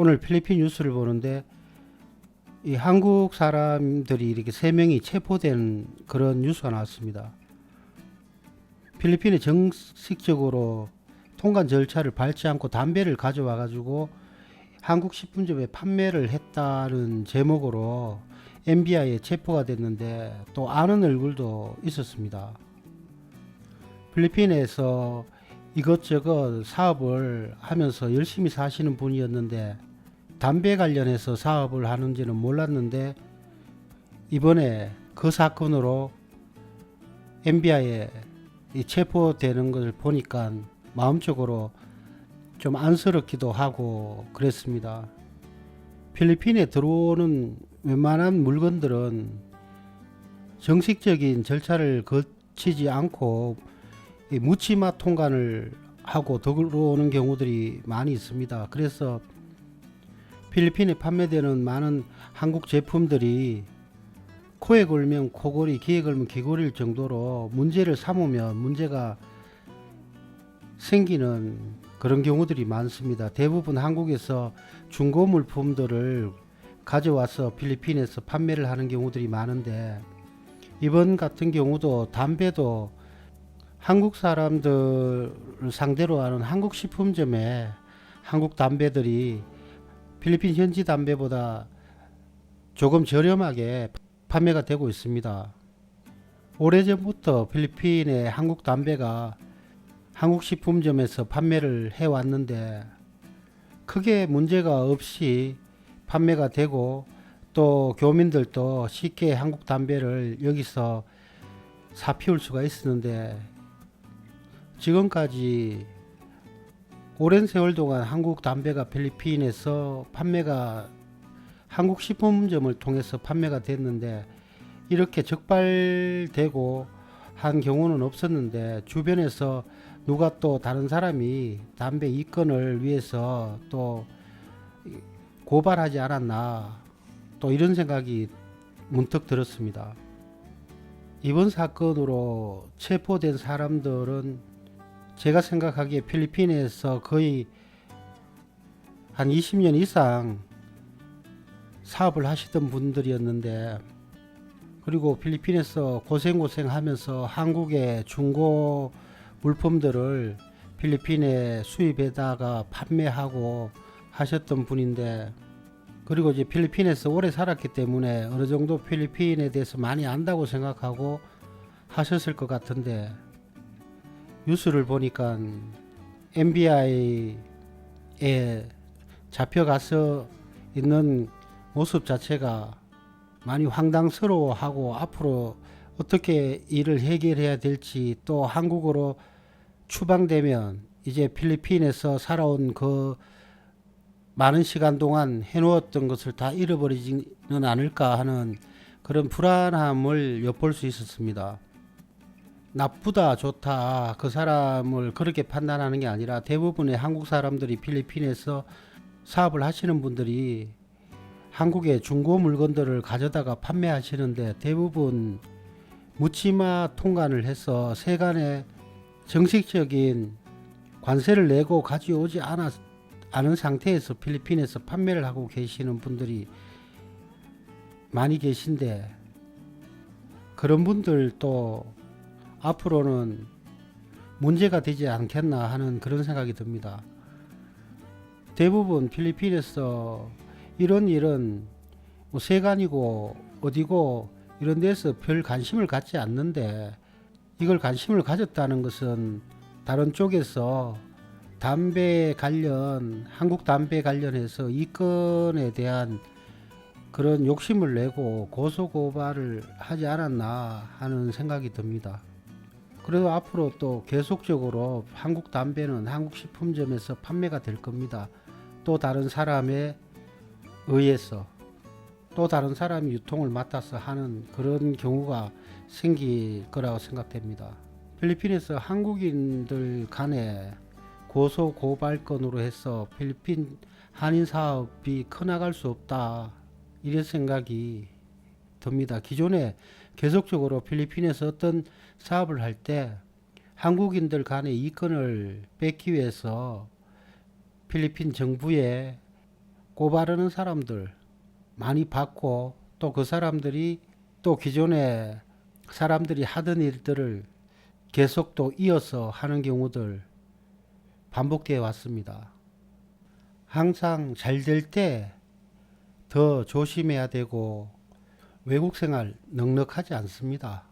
오늘 필리핀 뉴스를 보는데 이 한국 사람들이 이렇게 세 명이 체포된 그런 뉴스가 나왔습니다. 필리핀에 정식적으로 통관 절차를 밟지 않고 담배를 가져와 가지고 한국 식품점에 판매를 했다는 제목으로 MBI에 체포가 됐는데 또 아는 얼굴도 있었습니다. 필리핀에서 이것저것 사업을 하면서 열심히 사시는 분이었는데 담배 관련해서 사업을 하는지는 몰랐는데 이번에 그 사건으로 MBI에 체포되는 것을 보니까 마음적으로 좀 안쓰럽기도 하고 그랬습니다. 필리핀에 들어오는 웬만한 물건들은 정식적인 절차를 거치지 않고 이 묻지마 통관을 하고 들어오는 경우들이 많이 있습니다. 그래서 필리핀에 판매되는 많은 한국 제품들이 코에 걸면 코골이, 귀에 걸면 귀골일 정도로 문제를 삼으면 문제가 생기는 그런 경우들이 많습니다. 대부분 한국에서 중고 물품들을 가져와서 필리핀에서 판매를 하는 경우들이 많은데 이번 같은 경우도 담배도 한국 사람들을 상대로 하는 한국 식품점에 한국 담배들이 필리핀 현지 담배보다 조금 저렴하게 판매가 되고 있습니다. 오래전부터 필리핀의 한국 담배가 한국 식품점에서 판매를 해 왔는데 크게 문제가 없이 판매가 되고 또 교민들도 쉽게 한국 담배를 여기서 사 피울 수가 있었는데 지금까지 오랜 세월 동안 한국 담배가 필리핀에서 판매가 한국 식품점을 통해서 판매가 됐는데 이렇게 적발되고 한 경우는 없었는데 주변에서 누가 또 다른 사람이 담배 이건을 위해서 또 고발하지 않았나 또 이런 생각이 문득 들었습니다. 이번 사건으로 체포된 사람들은 제가 생각하기에 필리핀에서 거의 한 20년 이상 사업을 하시던 분들이었는데 그리고 필리핀에서 고생고생 하면서 한국의 중고 물품들을 필리핀에 수입해다가 판매하고 하셨던 분인데 그리고 이제 필리핀에서 오래 살았기 때문에 어느 정도 필리핀에 대해서 많이 안다고 생각하고 하셨을 것 같은데 뉴스를 보니까 MBI에 잡혀가서 있는 모습 자체가 많이 황당스러워하고 앞으로 어떻게 일을 해결해야 될지 또 한국으로 추방되면 이제 필리핀에서 살아온 그 많은 시간 동안 해놓았던 것을 다 잃어버리지는 않을까 하는 그런 불안함을 엿볼 수 있었습니다. 나쁘다, 좋다, 그 사람을 그렇게 판단하는 게 아니라 대부분의 한국 사람들이 필리핀에서 사업을 하시는 분들이 한국의 중고 물건들을 가져다가 판매하시는데 대부분 묻지마 통관을 해서 세간에 정식적인 관세를 내고 가져오지 않았, 않은 상태에서 필리핀에서 판매를 하고 계시는 분들이 많이 계신데 그런 분들도 앞으로는 문제가 되지 않겠나 하는 그런 생각이 듭니다. 대부분 필리핀에서 이런 일은 뭐 세간이고 어디고 이런 데서 별 관심을 갖지 않는데 이걸 관심을 가졌다는 것은 다른 쪽에서 담배 관련 한국 담배 관련해서 이 건에 대한 그런 욕심을 내고 고소 고발을 하지 않았나 하는 생각이 듭니다. 그래도 앞으로 또 계속적으로 한국 담배는 한국 식품점에서 판매가 될 겁니다. 또 다른 사람의 의해서 또 다른 사람이 유통을 맡아서 하는 그런 경우가 생길 거라고 생각됩니다. 필리핀에서 한국인들 간에 고소 고발 건으로 해서 필리핀 한인 사업이 커 나갈 수 없다 이런 생각이 듭니다. 기존에 계속적으로 필리핀에서 어떤 사업을 할 때 한국인들 간의 이권을 뺏기 위해서 필리핀 정부에 꼬바르는 사람들 많이 봤고 또 그 사람들이 또 기존에 사람들이 하던 일들을 계속 또 이어서 하는 경우들 반복되어 왔습니다. 항상 잘 될 때 더 조심해야 되고 외국 생활 넉넉하지 않습니다.